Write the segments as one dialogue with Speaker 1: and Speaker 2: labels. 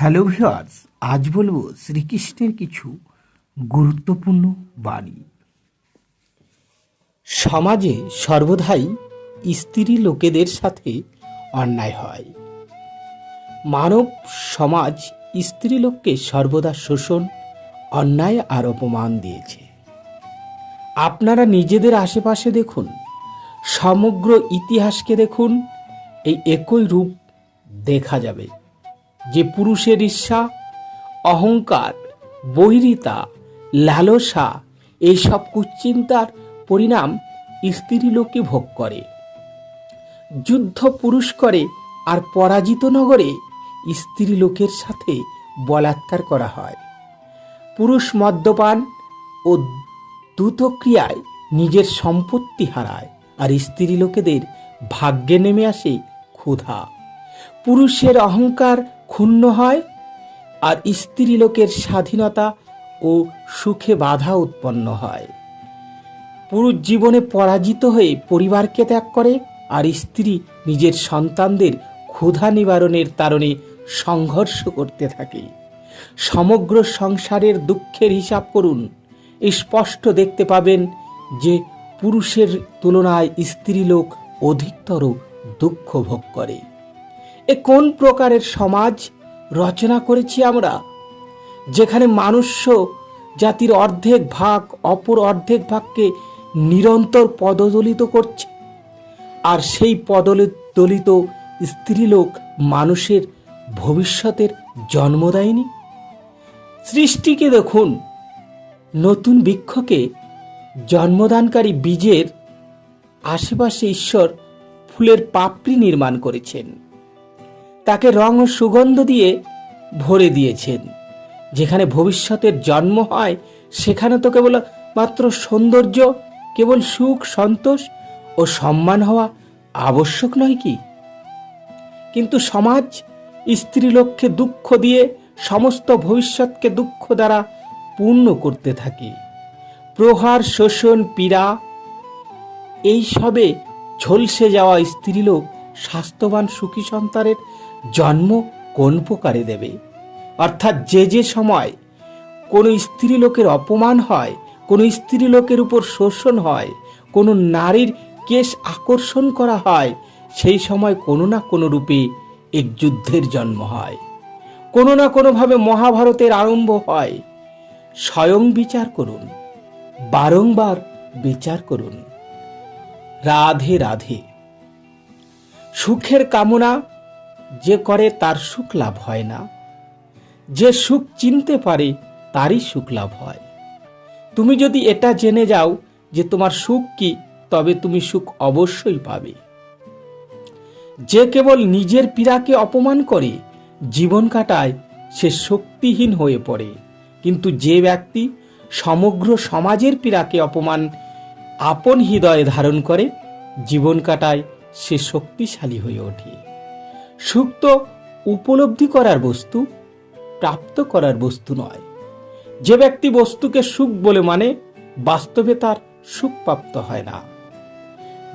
Speaker 1: Hello viewers, আজ বলব শ্রীকৃষ্ণের কিছু গুরুত্বপূর্ণ বাণী। সমাজে সর্বদাই স্ত্রী লোকেদের সাথে অন্যায় হয়। মানব সমাজ স্ত্রী লোককে সর্বদা শোষণ, অন্যায় আর অপমান দিয়েছে। আপনারা নিজেদের আশেপাশে দেখুন, সমগ্র ইতিহাসকে দেখুন, এই একই রূপ দেখা যাবে। যে পুরুষের ঈর্ষা, অহংকার, বহিরিতা, লালসা, এইসব কুচিন্তার পরিণাম স্ত্রী লোকে ভোগ করে। যুদ্ধ পুরুষ করে আর পরাজিত নগরে স্ত্রী লোকের সাথে বলাৎকার করা হয়। পুরুষ মদ্যপান ও দ্রুতক্রিয়ায় নিজের সম্পত্তি হারায় আর স্ত্রী লোকেদের ভাগ্যে নেমে আসে ক্ষুধা। পুরুষের অহংকার ক্ষুণ্ণ হয়, আর স্ত্রী লোকের স্বাধীনতা ও সুখে বাধা উৎপন্ন হয়। পুরুষ জীবনে পরাজিত হয়ে পরিবারকে ত্যাগ করে, আর স্ত্রী নিজের সন্তানদের ক্ষুধা নিবারণের তারণে সংঘর্ষ করতে থাকে। সমগ্র সংসারের দুঃখের হিসাব করুন। স্পষ্ট দেখতে পাবেন যে পুরুষের তুলনায় স্ত্রীলোক অধিকতর দুঃখ ভোগ করে। এ কোন প্রকারের সমাজ রচনা করেছি আমরা? যেখানে মানুষ্য জাতির অর্ধেক ভাগ অপর অর্ধেক ভাগকে নিরন্তর পদদলিত করছে, আর সেই পদদলিত স্ত্রীলোক মানুষের ভবিষ্যতের জন্ম দেয়নি সৃষ্টিকে দেখুন, নতুন বৃক্ষকে জন্মদানকারী বীজের আশেপাশে ঈশ্বর ফুলের পাপড়ি নির্মাণ করেছেন। তাকে রং ও সুগন্ধ দিয়ে ভরে দিয়েছেন। যেখানে ভবিষ্যতের জন্ম হয়, সেখানে তো কেবল মাত্র সৌন্দর্য, কেবল সুখ, সন্তোষ ও সম্মান হওয়া আবশ্যক নয় কি? কিন্তু সমাজ স্ত্রী স্ত্রীলোককে দুঃখ দিয়ে সমস্ত ভবিষ্যৎকে দুঃখ দ্বারা পূর্ণ করতে থাকে। প্রহার, শোষণ, পীড়া, এইসবে ঝলসে যাওয়া স্ত্রীলোক স্বাস্থ্যবান সুখী সন্তানের জন্ম কোন প্রকারে দেবে? অর্থাৎ যে যে সময় কোনো স্ত্রীলোকের অপমান হয়, কোনো স্ত্রীলোকের উপর শোষণ হয়, কোনো নারীর কেশ আকর্ষণ করা হয়, সেই সময় কোনো না কোনো রূপে এক যুদ্ধের জন্ম হয়। কোনো না কোনোভাবে মহাভারতের আরম্ভ হয়। স্বয়ং বিচার করুন, বারংবার বিচার করুন। রাধে রাধে। সুখের কামনা যে করে তার সুখ লাভ হয় না। যে সুখ চিনতে পারে, তারই সুখ লাভ হয়। তুমি যদি এটা জেনে যাও যে তোমার সুখ কি, তবে তুমি সুখ অবশ্যই পাবে। যে কেবল নিজের পীড়াকে অপমান করে, জীবন কাটায়, সে শক্তিহীন হয়ে পড়ে। কিন্তু যে ব্যক্তি সমগ্র সমাজের পীড়াকে অপমান, আপন হৃদয়ে ধারণ করে, জীবন কাটায়, সে শক্তিশালী হয়ে ওঠে। সুখ তো উপলব্ধি করার বস্তু, প্রাপ্ত করার বস্তু নয়। যে ব্যক্তি বস্তুকে সুখ বলে মানে বাস্তবে তার সুখ প্রাপ্ত হয় না।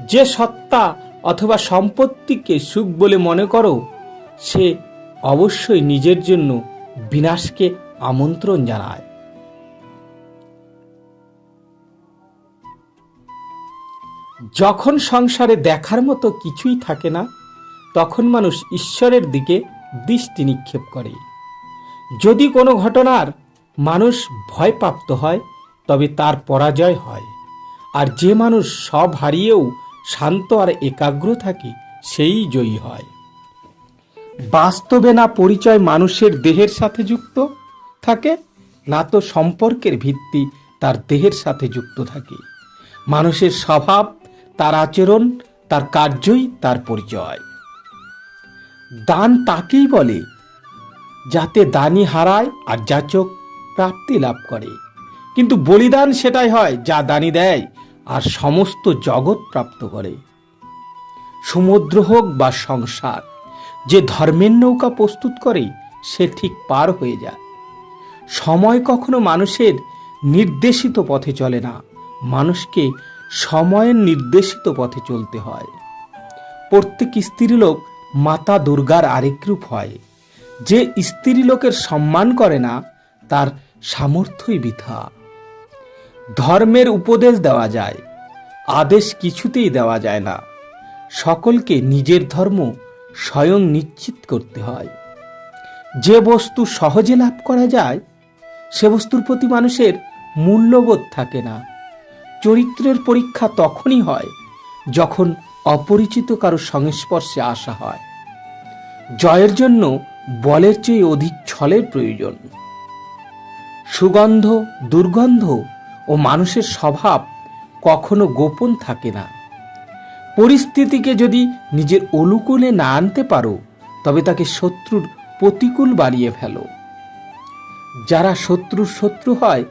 Speaker 1: যে সত্তা অথবা সম্পত্তিকে সুখ বলে মনে করো, সে অবশ্যই নিজের জন্য বিনাশকে আমন্ত্রণ জানায়। যখন সংসারে দেখার মতো কিছুই থাকে না তখন মানুষ ঈশ্বরের দিকে দৃষ্টি নিক্ষেপ করে। যদি কোনো ঘটনার মানুষ ভয়প্রাপ্ত হয়, তবে তার পরাজয় হয়। আর যে মানুষ সব হারিয়েও শান্ত আর একাগ্র থাকে, সেই জয়ী হয়। বাস্তবে না পরিচয় মানুষের দেহের সাথে যুক্ত থাকে, না তো সম্পর্কের ভিত্তি তার দেহের সাথে যুক্ত থাকে। মানুষের স্বভাব, তার আচরণ, তার কার্যই তার পরিচয়। দান তাকেই বলে, যাতে দানি হারায় আর যাচক প্রাপ্তি লাভ করে। কিন্তু বলিদান সেটাই হয় যা দানি দেয় আর সমস্ত জগৎ প্রাপ্ত করে। সমুদ্র হোক বা সংসার, যে ধর্মের নৌকা প্রস্তুত করে, সে ঠিক পার হয়ে যায়। সময় কখনো মানুষের নির্দেশিত পথে চলে না, মানুষকে সময়ের নির্দেশিত পথে চলতে হয়। প্রত্যেক স্ত্রীলোক মাতা দুর্গার আরেক রূপ হয়। যে স্ত্রী লোকের সম্মান করে না, তার সামর্থ্যই বৃথা। ধর্মের উপদেশ দেওয়া যায়, আদেশ কিছুতেই দেওয়া যায় না। সকলকে নিজের ধর্ম স্বয়ং নিশ্চিত করতে হয়। যে বস্তু সহজে লাভ করা যায়, সে বস্তুর প্রতি মানুষের মূল্যবোধ থাকে না। চরিত্রের পরীক্ষা তখনই হয়, যখন অপরিচিত কারও সংস্পর্শে আসা হয়। জয়ের জন্য বলের চেয়ে অধিক ছলের প্রয়োজন। সুগন্ধ, দুর্গন্ধ ও মানুষের স্বভাব কখনো গোপন থাকে না। পরিস্থিতিকে যদি নিজের অনুকূলে না আনতে পারো, তবে তাকে শত্রুর প্রতিকূল বানিয়ে ফেলো। যারা শত্রুর শত্রু হয়,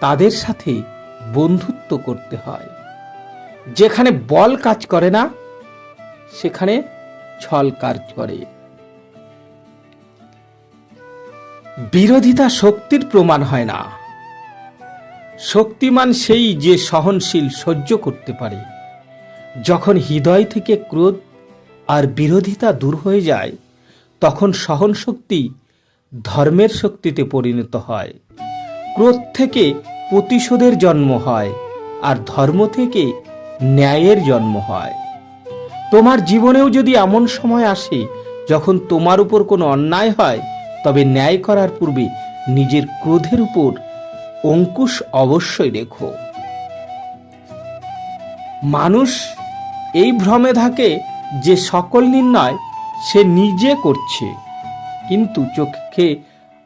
Speaker 1: তাদের সাথে বন্ধুত্ব করতে হয়। যেখানে বল কাজ করে না, সেখানে ছল কাজ করে। বিরোধিতা শক্তির প্রমাণ হয় না। শক্তিমান সেই যে সহনশীল সহ্য করতে পারে। যখন হৃদয় থেকে ক্রোধ আর বিরোধিতা দূর হয়ে যায়, তখন সহন শক্তি ধর্মের শক্তিতে পরিণত হয়। ক্রোধ থেকে প্রতিশোধের জন্ম হয় আর ধর্ম থেকে ন্যায়ের জন্ম হয়। তোমার জীবনেও যদি এমন সময় আসে যখন তোমার উপর কোনো অন্যায় হয়, তবে ন্যায় করার পূর্বে নিজের ক্রোধের উপর অঙ্কুশ অবশ্যই রেখো। মানুষ এই ভ্রমে থাকে যে সকল নির্ণয় সে নিজে করছে, কিন্তু চোখে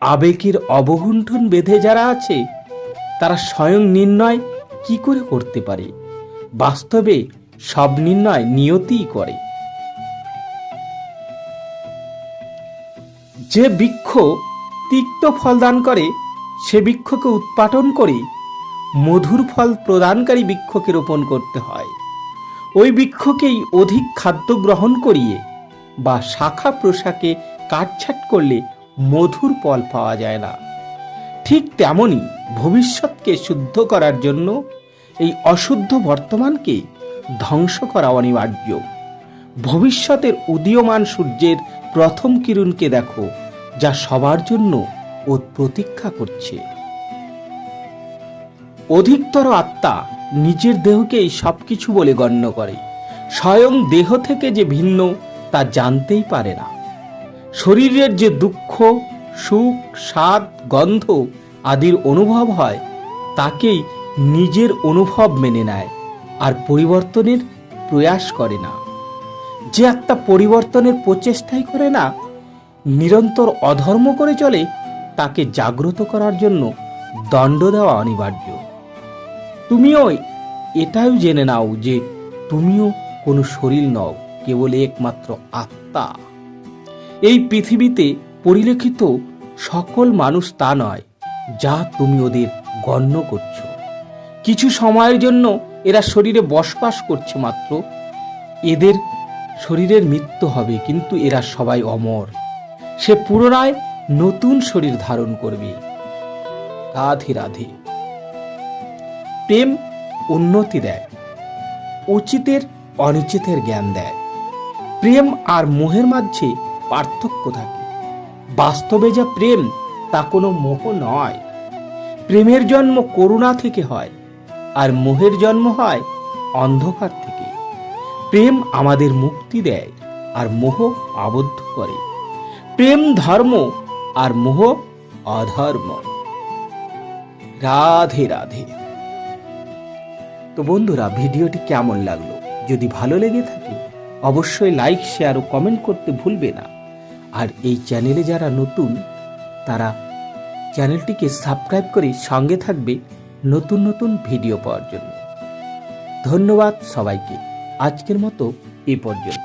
Speaker 1: আবেগের অবগুণ্ঠন বেঁধে যারা আছে, তারা স্বয়ং নির্ণয় কি করে করতে পারে? বাস্তবে সব নির্ণয় নিয়তিই করে। যে বৃক্ষ তিক্ত ফল দান করে, সে বৃক্ষকে উৎপাটন করে মধুর ফল প্রদানকারী বৃক্ষকে রোপণ করতে হয়। ওই বৃক্ষকেই অধিক খাদ্য গ্রহণ করিয়ে বা শাখা প্রশাকে কাটছাট করলে মধুর ফল পাওয়া যায় না। ঠিক তেমনি ভবিষ্যৎকে শুদ্ধ করার জন্য এই অশুদ্ধ বর্তমানকে ধ্বংস করা অনিবার্য ভবিষ্যতের উদীয়মান সূর্যের প্রথম কিরণকে দেখো, যা সবার জন্য ও প্রতীক্ষা করছে। অধিকতর আত্মা নিজের দেহকেই সবকিছু বলে গণ্য করে। স্বয়ং দেহ থেকে যে ভিন্ন, তা জানতেই পারে না। শরীরের যে দুঃখ, সুখ, স্বাদ, গন্ধ আদির অনুভব হয়, তাকেই নিজের অনুভব মেনে নেয় আর পরিবর্তনের প্রয়াস করে না। যে আত্মা পরিবর্তনের প্রচেষ্টাই করে না, নিরন্তর অধর্ম করে চলে, তাকে জাগ্রত করার জন্য দণ্ড দেওয়া অনিবার্য। তুমিও এটাও জেনে নাও যে তুমিও কোনো শরীর নও, কেবল একমাত্র আত্মা। এই পৃথিবীতে পরিলেখিত সকল মানুষ তা নয়, যা তুমি ওদের গণ্য করছ। কিছু সময়ের জন্য এরা শরীরে বসবাস করছে মাত্র। এদের শরীরের মৃত্যু হবে, কিন্তু এরা সবাই অমর। সে পুনরায় নতুন শরীর ধারণ করবে। রাধে রাধে। প্রেম উন্নতি দেয়, উচিতের অনুচিতের জ্ঞান দেয়। প্রেম আর মোহের মাঝে পার্থক্য থাকে। বাস্তবে যা প্রেম, তা কোনো মোহ নয়। প্রেমের জন্ম করুণা থেকে হয় আর মোহের জন্ম হয় অন্ধকার থেকে। প্রেম আমাদের মুক্তি দেয় আর মোহ আবদ্ধ করে। প্রেম ধর্ম আর মোহ অধর্ম। রাধে রাধে। তো বন্ধুরা, ভিডিওটি কেমন লাগল? যদি ভালো লেগে থাকে, অবশ্যই লাইক শেয়ার ও কমেন্ট করতে ভুলবে না। আর এই চ্যানেলে যারা নতুন, তারা চ্যানেলটিকে সাবস্ক্রাইব করে সঙ্গে থাকবে। নতুন নতুন ভিডিও পাওয়ার জন্য। ধন্যবাদ সবাইকে। আজকের মতো এ পর্যন্ত।